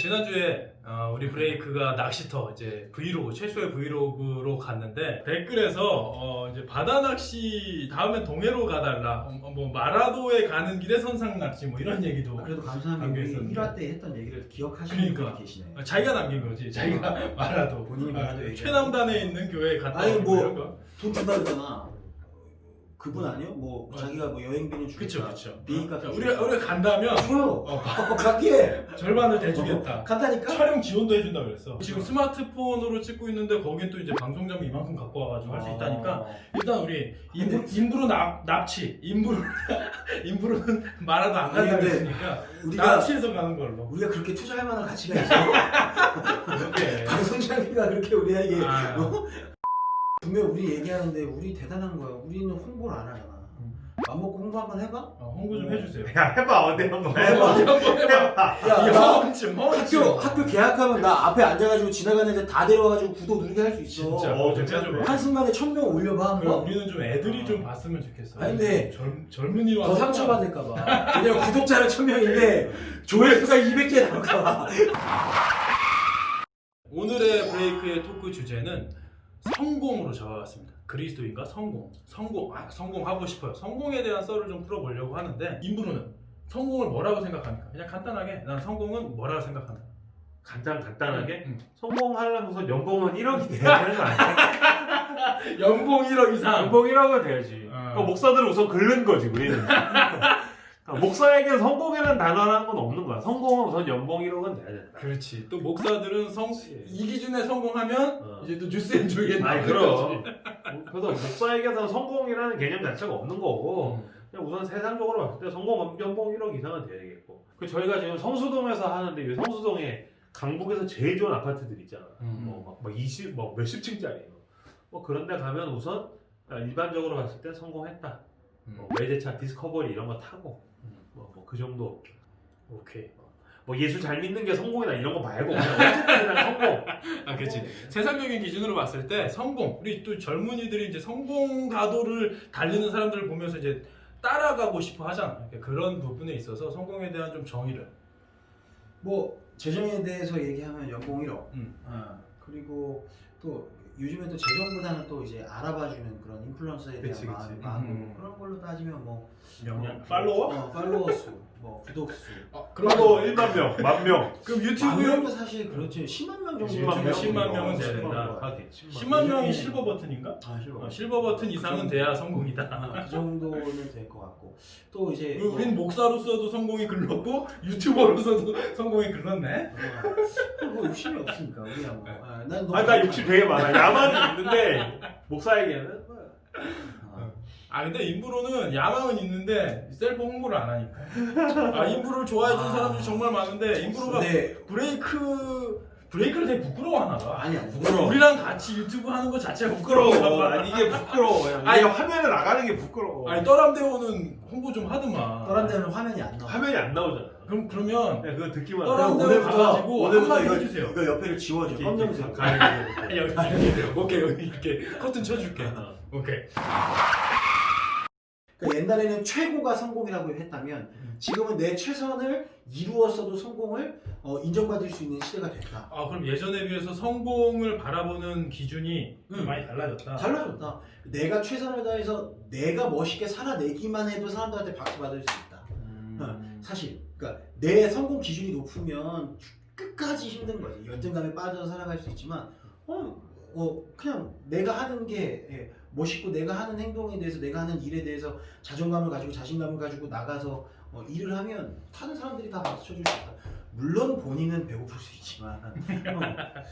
지난주에 어, 우리 브레이크가 낚시터 이제 브이로그 최초의 브이로그로 갔는데 댓글에서 어, 이제 바다 낚시 다음엔 동해로 가달라 어, 뭐 마라도에 가는 길에 선상 낚시 뭐 이런 얘기도 그래도 감사한 게 담겨 우리 있었는데. 1화 때 했던 얘기를 기억하시는 그러니까. 분이 계시네. 어, 자기가 남긴 거지 자기가 마라도 본인이 마라도 어, 얘기하는 최남단에 있는 교회에 갔다 아니, 오고 뭐, 이런 거. 돈 준다 그러잖아. 그분 아니요? 뭐 어. 자기가 뭐 여행비는 그쵸 주겠다. 그쵸 비행값 자, 우리가 우리가 간다면 줘요. 어, 어, 갈게. 절반을 대주겠다 간다니까? 촬영 지원도 해준다 그랬어 지금 스마트폰으로 찍고 있는데 거긴 또 이제 방송장비 이만큼 갖고 와가지고 할 수 있다니까 어. 일단 우리 인부, 인부로 납, 납치 인부로 인부로는 말아도 안 간다고 아니, 근데 했으니까 우리가 납치해서 가는 걸로 우리가 그렇게 투자할 만한 가치가 있어. 이렇게 방송 장비가 그렇게 우리에게 아, 어? 분명 우리 얘기하는데 우리 대단한 거야. 우리는 홍보를 안 하잖아. 음. 맘먹고 홍보 한번 해봐. 어, 홍보 좀 해주세요 야 해봐 어디 한번 해봐. 어디 한번 해봐 야, 이나 허언증 허언증 학교 학교 계약하면 나 앞에 앉아가지고 지나가는 애들 다 데려와가지고 구독 누르게 할 수 있어. 진짜 어, 진짜 좀한 순간에 천 명 올려봐 그럼 한번. 우리는 좀 애들이 좀 봤으면 좋겠어 아니, 근데 젊, 젊은이 더 상처받을까봐. 왜냐면 구독자는 천 명인데 조회수가 200개 나올까봐. 오늘의 브레이크의 토크 주제는 성공으로 잡아봤습니다. 그리스도인가 성공, 성공, 아 성공하고 싶어요. 성공에 대한 썰을 좀 풀어보려고 하는데 인부로는 성공을 뭐라고 생각합니까? 그냥 간단하게 난 성공은 뭐라고 생각한다. 간단 간단하게 음. 성공하려면 우선 연봉은 1억이 돼야 되는 거 아니야? 연봉 1억 이상. 연봉 1억은 돼야지. 어. 그러니까 목사들은 우선 긁는 거지 우리는. 그러니까 목사에게 성공이라는 단어라는 건 없는 거야. 성공은 우선 연봉 1억은 돼야 된다. 그렇지. 또 목사들은 성. 이 기준에 성공하면 어. 이제 또 뉴스 엔조이에 아니 나오는 그럼. 거지. 그래서 목사에게서는 성공이라는 개념 자체가 없는 거고 음. 그냥 우선 세상적으로 봤을 때 성공 연봉 1억 이상은 돼야겠고. 그 저희가 지금 성수동에서 하는데 이 성수동에 강북에서 제일 좋은 아파트들 있잖아. 음. 뭐막 20, 뭐 몇십 층짜리. 뭐 그런 데 가면 우선 일반적으로 봤을 때 성공했다. 음. 뭐 외제차 디스커버리 이런 거 타고 음. 뭐그 정도. 오케이. 뭐 예수 잘 믿는 게 성공이다 이런 거 말고 그냥 어쨌든 그냥 성공. 아, 그렇지. 세상적인 기준으로 봤을 때 성공, 우리 또 젊은이들이 이제 성공 가도를 달리는 사람들을 보면서 이제 따라가고 싶어 하잖아. 그러니까 그런 부분에 있어서 성공에 대한 좀 정의를. 뭐 재정에 대해서 얘기하면 연봉 1억. 음. 어, 그리고 또 요즘에 또 재정보다는 또 이제 알아봐주는 그런 인플루언서에 대한 그치, 그치. 마음이 많고 음. 그런 걸로 따지면 뭐 영향. 어, 팔로워? 어, 팔로워 수, 뭐 구독 수. 아, 그리고 1만 명, 만 명. 그럼 만 유튜브 명도 사실 그렇지 10만 명 정도 10만 명, 10만 명은 돼야 10만 된다. 명. 하긴 10만 명이 실버 버튼인가? 아 실버. 어, 실버 버튼 이상은 돼야 성공이다. 아, 그 정도는 될 것 같고 또 이제 뭐, 우린 목사로서도 성공이 글렀고 유튜버로서도 성공이 글렀네. 어, 뭐 욕심이 없으니까 우리야 뭐. 아, 난 너무 아니 나 욕심 되게 많아. 야만이 있는데 목사에게는 아, 아 근데 인부로는 야망은 있는데 셀프 홍보를 안 하니까. 아 인부를 좋아해 주는 아. 사람들이 정말 많은데 인부로가 근데 브레이크 브레이크를 되게 부끄러워하나 봐. 아니야 부끄러워. 우리랑 같이 유튜브 하는 거 자체가 부끄러워. 아니 이게 부끄러워. 아니, 아니 화면에 나가는 게 부끄러워. 아니 떠람대오는 홍보 좀 하더만. 다른 데는 화면이 안 나와. 화면이 안 나오잖아. 그럼 그러면 그냥 그거 듣기만 떠라- 하고. 오늘부터- 가가지고 한마디 이거, 해주세요. 이거 옆에를 지워줘. 이렇게 검정색. 가야지. 여기 이렇게 오케이 여기 이렇게 커튼 쳐줄게. 어. 오케이. 그러니까 옛날에는 최고가 성공이라고 했다면 음. 지금은 내 최선을 이루었어도 성공을 어, 인정받을 수 있는 시대가 됐다. 아 그럼 예전에 비해서 성공을 바라보는 기준이 좀 음. 많이 달라졌다. 달라졌다. 내가 최선을 다해서 내가 멋있게 살아내기만 해도 사람들한테 박수 받을 수 있다. 음. 사실, 그러니까 내 성공 기준이 높으면 끝까지 힘든 거지. 열등감에 빠져서 살아갈 수 있지만, 어, 어 그냥 내가 하는 게 예, 멋있고 내가 하는 행동에 대해서 내가 하는 일에 대해서 자존감을 가지고 자신감을 가지고 나가서 어, 일을 하면 다른 사람들이 다 박수 쳐줄 수 있다. 물론 본인은 배고플 수 있지만, 어,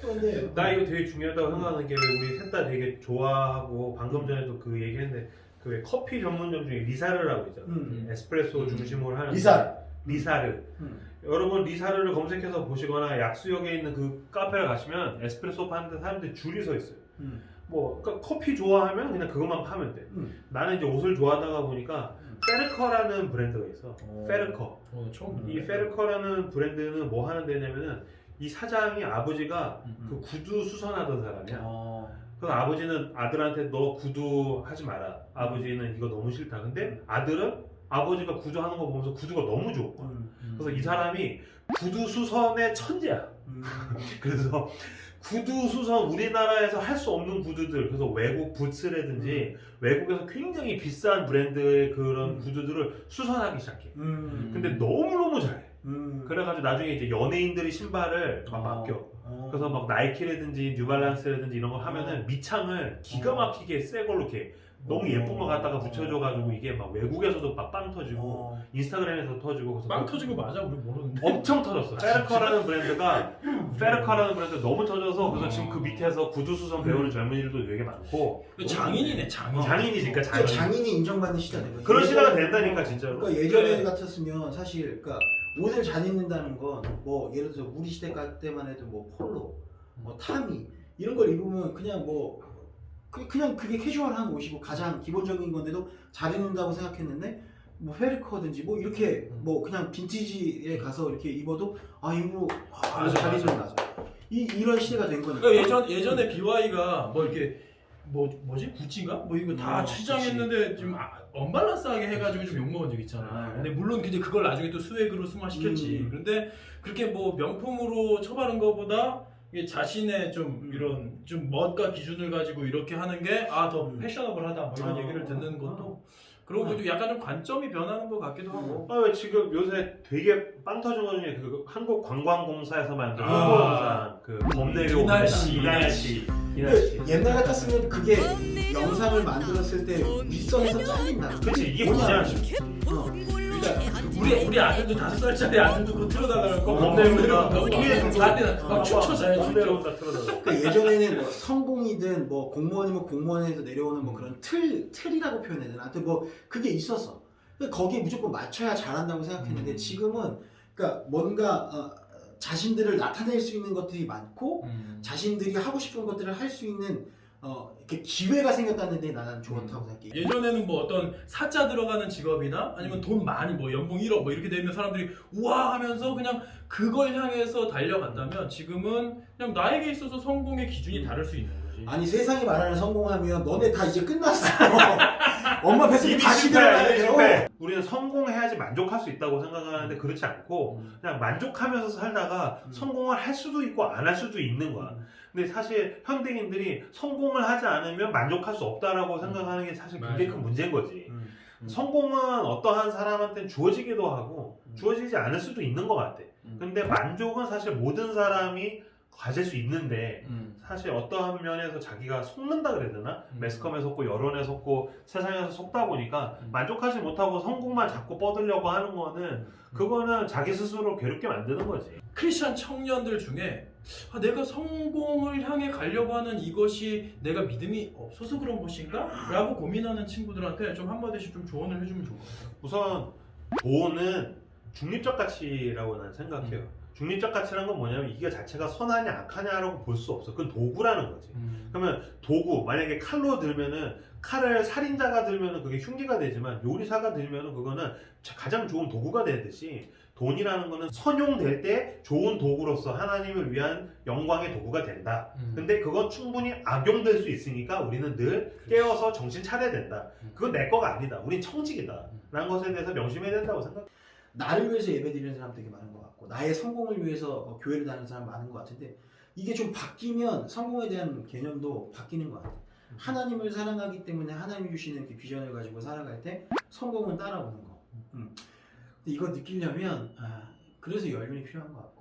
그런데 나 이거 되게 중요하다고 생각하는 게왜 우리 셋 다 되게 좋아하고 방금 전에도 그 얘기했는데 그 왜 커피 전문점 중에 리사르라고 있잖아. 음. 에스프레소 음. 중심으로 하는 리사르. 리사르. 음. 여러분 리사르를 검색해서 보시거나 약수역에 있는 그 카페를 가시면 에스프레소 파는데 사람들이 줄이 서 있어요. 음. 뭐 그러니까 커피 좋아하면 그냥 그것만 파면 돼. 음. 나는 이제 옷을 좋아하다가 보니까 음. 페르커라는 브랜드가 있어. 오. 페르커. 어, 처음 이 페르커라는 브랜드는 뭐 하는 데냐면은 이 사장이 아버지가 음. 그 구두 수선하던 사람이야. 어, 그래서 아버지는 아들한테 너 구두 하지 마라. 아버지는 이거 너무 싫다. 근데 아들은 아버지가 구두 하는 거 보면서 구두가 너무 좋은 거야. 음. 그래서 이 사람이 구두 수선의 천재야. 음. 그래서 구두 수선 우리나라에서 할 수 없는 구두들 그래서 외국 부츠라든지 외국에서 굉장히 비싼 브랜드의 그런 음. 구두들을 수선하기 시작해. 음. 근데 너무 너무 잘해. 음. 그래가지고 나중에 이제 연예인들이 신발을 막 어. 맡겨. 어. 그래서 막 나이키라든지 뉴발란스라든지 이런 거 하면은 밑창을 기가 어. 막히게 새 걸로 이렇게 너무 어. 예쁜 거 갖다가 붙여줘가지고 이게 막 외국에서도 막 빵 터지고 어. 인스타그램에서 터지고 그래서 빵 그- 터진 거 맞아? 우리 모르는데. 엄청 터졌어. 페르커라는 브랜드가 페르커라는 브랜드 너무 터져서 그래서 어. 지금 그 밑에서 구두 수선 배우는 젊은이들도 되게 많고 장인이네 장인. 그러니까 장인. 장인이 인정받는 된 거지. 그런 시대가 된다니까 진짜로. 그러니까 예전에 네. 같았으면 사실 그러니까 옷을 잘 입는다는 건 뭐 예를 들어서 우리 시대 때만 해도 뭐 폴로, 뭐 타미 이런 걸 입으면 그냥 뭐 그- 그냥 그게 캐주얼한 옷이고 가장 기본적인 건데도 잘 입는다고 생각했는데 뭐 페르커든지 뭐 이렇게 음. 뭐 그냥 빈티지에 가서 이렇게 입어도 아 이거 아, 맞아, 잘. 입는다. 이 이런 시대가 된 거니까. 그러니까 예전 예전에 BY가 뭐 이렇게 뭐 뭐지 구찌인가 뭐 이거 다 어, 치장했는데 좀 아, 언밸런스하게 해가지고 좀 욕 먹은 적 있잖아. 네. 근데 물론 이제 그걸 나중에 또 수액으로 승화시켰지. 음. 그런데 그렇게 뭐 명품으로 쳐바른 거보다 이게 자신의 좀 음. 이런 좀 멋과 기준을 가지고 이렇게 하는 게 아더 음. 패셔너블하다 뭐 이런 어, 얘기를 듣는 어, 것도 그러고 좀 약간 좀 관점이 변하는 것 같기도 하고. 아, 왜 지금 요새 되게 빵 터진 거 중에 그 한국 관광공사에서 만든 아. 홍보영상 그 범 내려 이날 씨, 이날 씨 이날 씨 근데 옛날 같았으면 그게 영상을 만들었을 때 윗선에서 잘린다. 그치 이게 뭐냐? 뭐냐 어. 그러니까 우리 우리 아들도 다섯 살짜리 아들도 그거 틀어다가 거 범내려가 막 어, 추쳐져요. 추쳐. 범내려가 틀어서 그러니까 예전에는 뭐 성공이든 뭐 공무원이면 공무원에서 내려오는 뭐 음. 그런 틀 틀이라고 표현해야 되나? 하여튼 뭐 그게 있었어. 근데 거기에 무조건 맞춰야 잘한다고 생각했는데 음. 지금은 그러니까 뭔가 어, 자신들을 나타낼 수 있는 것들이 많고 음. 자신들이 하고 싶은 것들을 할 수 있는 어, 이렇게 기회가 생겼다는 데 나는 좋다고 생각해. 예전에는 뭐 어떤 사자 들어가는 직업이나 아니면 돈 많이 뭐 연봉 1억 뭐 이렇게 되면 사람들이 우와 하면서 그냥 그걸 향해서 달려간다면 지금은 그냥 나에게 있어서 성공의 기준이 다를 수 있는 거지. 아니 세상이 말하는 성공하면 너네 다 이제 끝났어. 엄마 뱃속에 이미 다시 들어가야 이미 돼요. 실패. 우리는 성공해야지 만족할 수 있다고 생각하는데 그렇지 않고 음. 그냥 만족하면서 살다가 음. 성공을 할 수도 있고 안 할 수도 있는 거야. 근데 사실 현대인들이 성공을 하지 않으면 만족할 수 없다라고 생각하는 게 사실 굉장히 맞아. 큰 문제인 거지. 음. 음. 성공은 어떠한 사람한테는 주어지기도 하고 음. 주어지지 않을 수도 있는 것 같아. 음. 근데 만족은 사실 모든 사람이 가질 수 있는데 음. 사실 어떠한 면에서 자기가 속는다 그래야 되나? 음. 매스컴에 속고 여론에 속고 세상에서 속다 보니까 음. 만족하지 못하고 성공만 자꾸 뻗으려고 하는 거는 그거는 자기 스스로 괴롭게 만드는 거지. 크리스천 청년들 중에 아, 내가 성공을 향해 가려고 하는 이것이 내가 믿음이 없어서 그런 것인가? 라고 고민하는 친구들한테 좀 한마디씩 좀 조언을 해주면 좋을 것 같아요. 우선 돈은 중립적 가치라고 나는 생각해요. 음. 중립적 가치라는 건 뭐냐면 이게 자체가 선하냐 악하냐라고 볼 수 없어. 그건 도구라는 거지. 그러면 도구 만약에 칼로 들면은 칼을 살인자가 들면은 그게 흉기가 되지만 요리사가 들면은 그거는 자- 가장 좋은 도구가 되듯이 돈이라는 거는 선용될 때 좋은 도구로서 하나님을 위한 영광의 도구가 된다. 음. 근데 그건 충분히 악용될 수 있으니까 우리는 늘 깨어서 정신 차려야 된다. 음. 그건 내 거가 아니다. 우린 청직이다. 라는 것에 대해서 명심해야 된다고 생각. 나를 위해서 예배 드리는 사람 되게 많은 것 같고 나의 성공을 위해서 어, 교회를 다니는 사람 많은 것 같은데 이게 좀 바뀌면 성공에 대한 개념도 바뀌는 것 같아. 음. 하나님을 사랑하기 때문에 하나님이 주시는 그 비전을 가지고 살아갈 때 성공은 따라오는 거. 음. 근데 이거 느끼려면 아, 그래서 연륜이 필요한 것 어,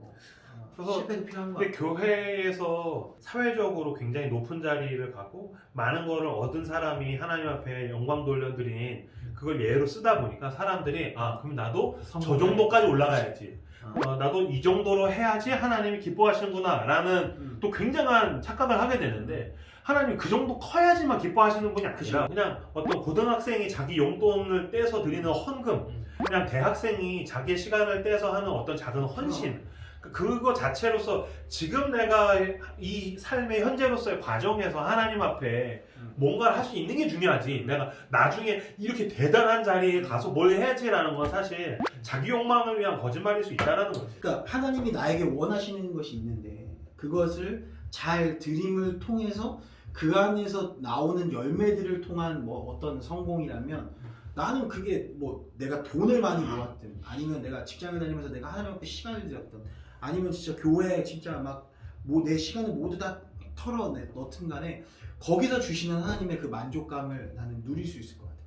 그래서 실패도 필요한 것 근데. 교회에서 사회적으로 굉장히 높은 자리를 가고 많은 거를 얻은 사람이 하나님 앞에 영광 돌려드린 그걸 예로 쓰다 보니까 사람들이 아 그럼 나도 저 정도까지 올라가야지 어. 어, 나도 이 정도로 해야지 하나님이 기뻐하시는구나 라는 음. 또 굉장한 착각을 하게 되는데 하나님 그 정도 커야지만 기뻐하시는 분이 아니라 그냥 어떤 고등학생이 자기 용돈을 떼서 드리는 헌금 음. 그냥 대학생이 자기 시간을 떼서 하는 어떤 작은 헌신 그- 그거 자체로서 지금 내가 이 삶의 현재로서의 과정에서 하나님 앞에 음. 뭔가를 할 수 있는 게 중요하지 내가 나중에 이렇게 대단한 자리에 가서 뭘 해야지라는 건 사실 자기 욕망을 위한 거짓말일 수 있다라는 거지 그러니까 하나님이 나에게 원하시는 것이 있는데 그것을 잘 드림을 통해서 그 안에서 나오는 열매들을 통한 뭐 어떤 성공이라면 나는 그게 뭐 내가 돈을 많이 모았든 아니면 내가 직장을 다니면서 내가 하나님 앞에 시간을 들였든 아니면 진짜 교회에 진짜 막 뭐 내 시간을 모두 다 털어내 넣든 간에 거기서 주시는 하나님의 그 만족감을 나는 누릴 수 있을 것 같아.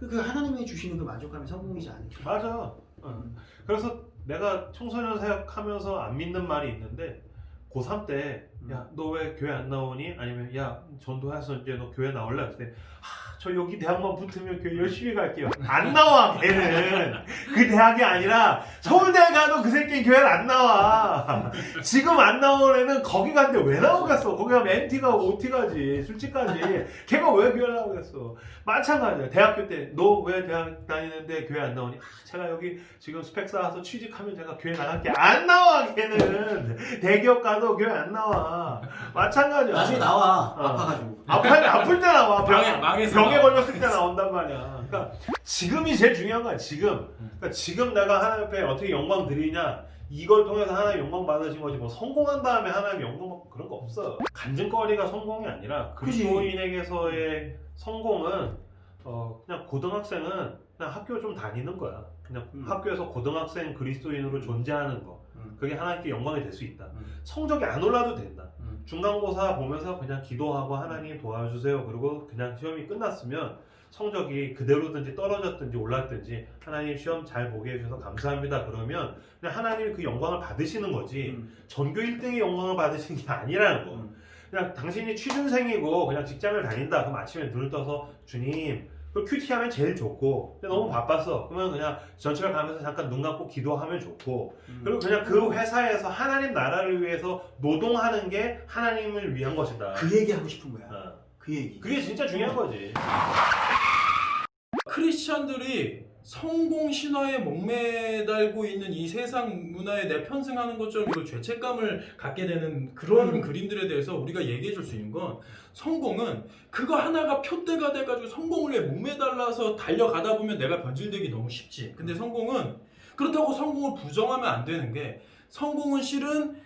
그- 그 하나님이 주시는 그 만족감이 성공이지 않을까. 맞아. 어. 그래서 내가 청소년 사역하면서 안 믿는 말이 있는데 고3 때 야 너 왜 교회 안 나오니? 아니면 야 전도해서 이제 너 교회 나올래? 그때 하, 저 여기 대학만 붙으면 교회 열심히 갈게요. 안 나와 걔는 그 대학이 아니라 서울대 가도 그 새끼 교회를 안 나와. 지금 안 나오는 애는 거기 갔는데 왜 나오겠어? 거기 가면 MT 가고 OT 가지 술집 가지. 걔가 왜 교회 나오겠어? 마찬가지야. 대학교 때 너 왜 대학 다니는데 교회 안 나오니? 아, 제가 여기 지금 스펙 쌓아서 취직하면 제가 교회 나갈게. 안 나와 걔는. 대기업 가도 교회 안 나와. 마찬가지야. 나중에 나와 어. 아파가지고. 아플 아플 때 나와. 병, 망해- 망해 서 병에 나와. 걸렸을 때 나온단 말이야. 그러니까 지금이 제일 중요한 거야. 지금. 그러니까 지금 내가 하나님 앞에 어떻게 영광 드리냐. 이걸 통해서 하나님 영광 받으신 거지 뭐 성공한 다음에 하나님 영광 받고 그런 거 없어. 간증거리가 성공이 아니라 그지. 그리스도인에게서의 성공은 어 그냥 고등학생은 그냥 학교 좀 다니는 거야. 그냥 음. 학교에서 고등학생 그리스도인으로 존재하는 거. 음. 그게 하나님께 영광이 될 수 있다. 음. 성적이 안 올라도 된다. 음. 중간고사 보면서 그냥 기도하고 하나님 도와주세요. 그리고 그냥 시험이 끝났으면 성적이 그대로든지 떨어졌든지 올랐든지 하나님 시험 잘 보게 해주셔서 감사합니다. 그러면 그냥 하나님이 그 영광을 받으시는 거지 음. 전교 1등의 영광을 받으시는 게 아니라는 거. 음. 그냥 당신이 취준생이고 그냥 직장을 다닌다. 그럼 아침에 눈을 떠서 주님 그 큐티하면 제일 좋고 근데 너무 바빴어. 그러면 그냥 전철 가면서 잠깐 눈 감고 기도하면 좋고 음. 그리고 그냥 그 회사에서 하나님 나라를 위해서 노동하는 게 하나님을 위한 것이다. 그 얘기 하고 싶은 거야. 어. 그 얘기. 그게 진짜 중요한 거지. 크리스찬들이 성공 신화에 목매달고 있는 이 세상 문화에 내편승하는 것처럼 죄책감을 갖게 되는 그런 음. 그림들에 대해서 우리가 얘기해 줄 수 있는 건 성공은 그거 하나가 표대가 돼가지고 성공을 왜 목매달라서 달려가다 보면 내가 변질되기 너무 쉽지. 근데 성공은 그렇다고 성공을 부정하면 안 되는 게 성공은 실은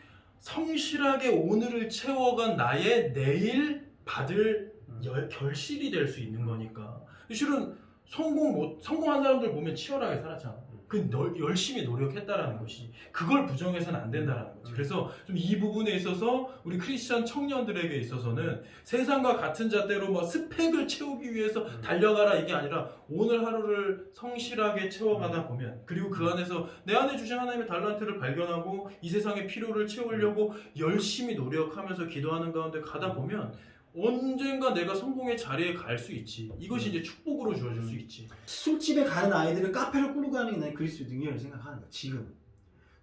성실하게 오늘을 채워간 나의 내일 받을 열, 결실이 될 수 있는 거니까. 실은 성공 못 성공한 사람들 보면 치열하게 살았잖아. 그 널, 열심히 노력했다라는 것이 그걸 부정해서는 안 된다라는 거지. 그래서 좀 이 부분에 있어서 우리 크리스천 청년들에게 있어서는 세상과 같은 잣대로 뭐 스펙을 채우기 위해서 달려가라 이게 아니라 오늘 하루를 성실하게 채워가다 보면 그리고 그 안에서 내 안에 주신 하나님의 달란트를 발견하고 이 세상의 필요를 채우려고 열심히 노력하면서 기도하는 가운데 가다 보면 언젠가 내가 성공의 자리에 갈 수 있지. 이것이 이제 축복으로 주어질 수 있지. 술집에 가는 아이들을 카페로 끌고 가는 게난 그리스도 능력을 생각하는 거야. 지금.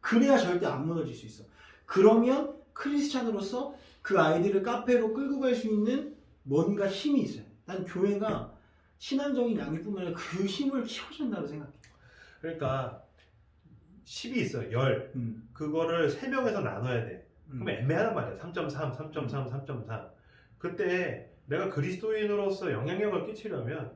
그래야 절대 안 무너질 수 있어. 그러면 크리스찬으로서 그 아이들을 카페로 끌고 갈 수 있는 뭔가 힘이 있어요. 난 교회가 신앙적인 양육뿐만 아니라 그 힘을 키워준다고 생각해. 그러니까 10이 있어. 열. 음. 그거를 3명에서 나눠야 돼. 음. 그럼 애매하단 말이야. 3.3, 3.3, 3.3. 그때 내가 그리스도인으로서 영향력을 끼치려면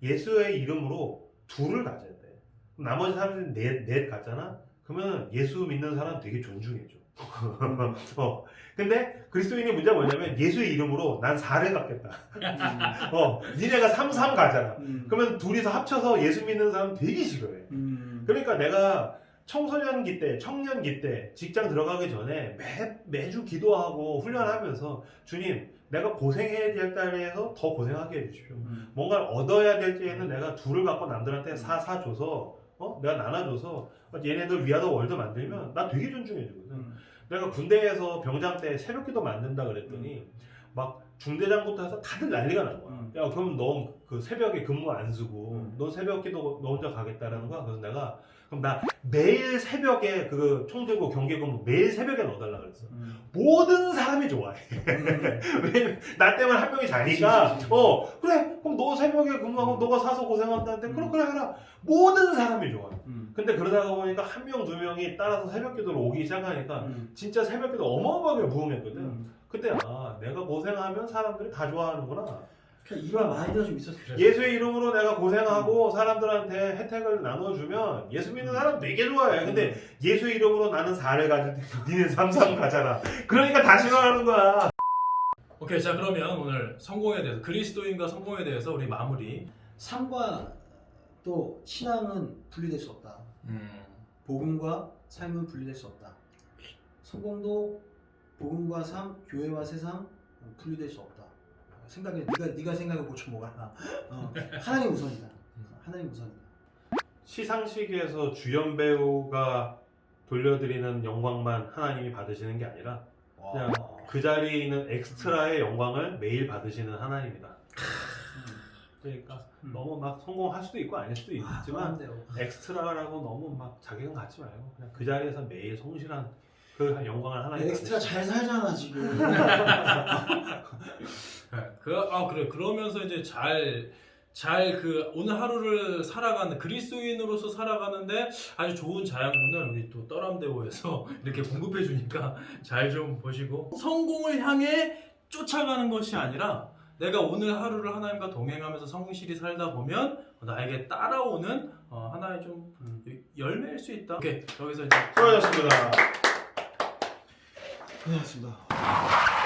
예수의 이름으로 둘을 가져야 돼. 나머지 사람들이 넷, 넷 가잖아? 그러면 예수 믿는 사람 되게 존중해줘. 어. 근데 그리스도인의 문제가 뭐냐면 예수의 이름으로 난 4를 갖겠다. 어. 니네가 3, 3 가잖아. 음. 그러면 둘이서 합쳐서 예수 믿는 사람 되게 싫어해. 음. 그러니까 내가 청소년기 때, 청년기 때, 직장 들어가기 전에 매, 매주 기도하고 훈련하면서 주님, 내가 고생해야 될 때에서 더 고생하게 해주십시오. 음. 뭔가를 얻어야 될 때에는 내가 둘을 갖고 남들한테 사, 사 줘서, 어? 내가 나눠줘서 얘네들 위아더 월드 만들면 나 되게 존중해주거든. 음. 내가 군대에서 병장 때 새벽 기도 만든다 그랬더니 막 중대장부터 해서 다들 난리가 난 거야. 음. 야, 그럼 너그 새벽에 근무 안 쓰고 음. 너 새벽 기도 너 혼자 가겠다라는 거야. 그래서 내가 그럼 나 매일 새벽에 그 총 들고 경계 근무 매일 새벽에 넣어달라 그랬어. 음. 모든 사람이 좋아해. 왜냐면 나 때문에 한 명이 자니까. 그치, 그치. 어 그래 그럼 너 새벽에 근무하고 너가 사서 고생한다는데 음. 그럼 그래 해라. 모든 사람이 좋아해. 음. 근데 그러다가 보니까 한 명 두 명이 따라서 새벽 기도를 오기 시작하니까 음. 진짜 새벽 기도 어마어마하게 부흥했거든. 음. 그때 아 내가 고생하면 사람들이 다 좋아하는구나. 그냥 이런 마인드가 좀 있었어. 예수의 이름으로 내가 고생하고 사람들한테 혜택을 나눠주면 예수 믿는 사람 되게 좋아해. 근데 예수의 이름으로 나는 4를 가질 때 니네 3, 3 가잖아. 그러니까 다 싫어하는 거야. 오케이 자 그러면 오늘 성공에 대해서 그리스도인과 성공에 대해서 우리 마무리. 삶과 또 신앙은 분리될 수 없다. 음. 복음과 삶은 분리될 수 없다. 성공도 복음과 삶, 교회와 세상 분리될 수 없다. 생각해 네가 네가 생각해 보죠 뭐가 어, 하나님 우선이다. 하나님 우선이다. 시상식에서 주연 배우가 돌려드리는 영광만 하나님이 받으시는 게 아니라 그냥 그 자리에 있는 엑스트라의 영광을 매일 받으시는 하나님이다. 그러니까 음. 너무 막 성공할 수도 있고 아닐 수도 아, 있지만 안 돼요. 엑스트라라고 너무 막 자괴감 갖지 말고 그냥 그 자리에서 매일 성실한 그 영광을 하나님 엑스트라 잘 살잖아 지금. 네, 그, 아 그래 그러면서 이제 잘 잘 그 오늘 하루를 살아가는 그리스도인으로서 살아가는데 아주 좋은 자양분을 우리 또 떠람대오에서 이렇게 공급해 주니까 잘 좀 보시고 성공을 향해 쫓아가는 것이 아니라 내가 오늘 하루를 하나님과 동행하면서 성실히 살다 보면 나에게 따라오는 어, 하나의 좀 음. 열매일 수 있다. 오케이 여기서 이제 수고하셨습니다. 고생하셨습니다.